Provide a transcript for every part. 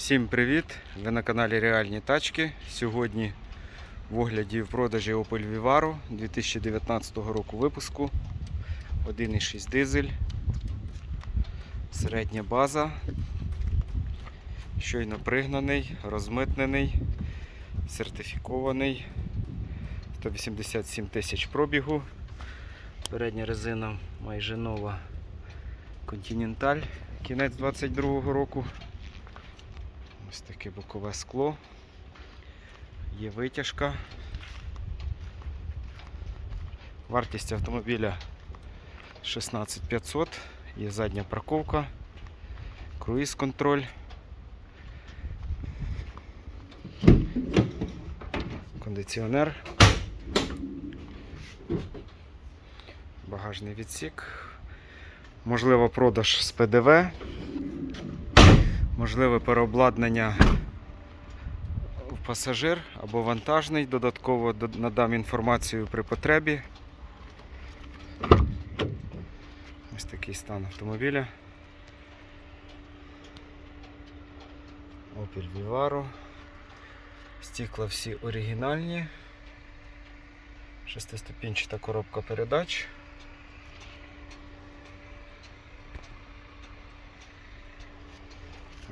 Всім привіт! Ви на каналі Реальні Тачки. Сьогодні в огляді в продажі Opel Vivaro 2019 року випуску. 1,6 дизель. Середня база. Щойно пригнаний, розмитнений, сертифікований. 187 тисяч пробігу. Передня резина майже нова Continental, кінець 22 року. Ось таке бокове скло. Є витяжка. Вартість автомобіля 16500, є задня парковка, круїз контроль. Кондиціонер. Багажний відсік. Можливо, продаж з ПДВ. Можливе переобладнання в пасажир або вантажний. Додатково надам інформацію при потребі. Ось такий стан автомобіля. Opel Vivaro. Стікла всі оригінальні. Шестиступінчата коробка передач.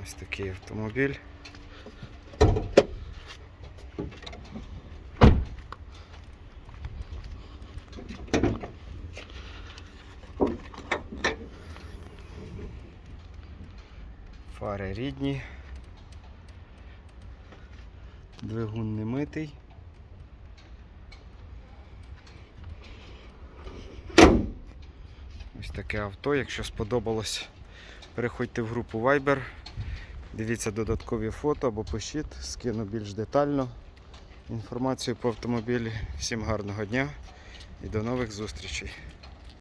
Ось такий автомобіль. Фари рідні. Двигун не митий. Ось таке авто. Якщо сподобалось, переходьте в групу Viber. Дивіться додаткові фото або пишіть, скину більш детально інформацію по автомобілі. Всім гарного дня і до нових зустрічей.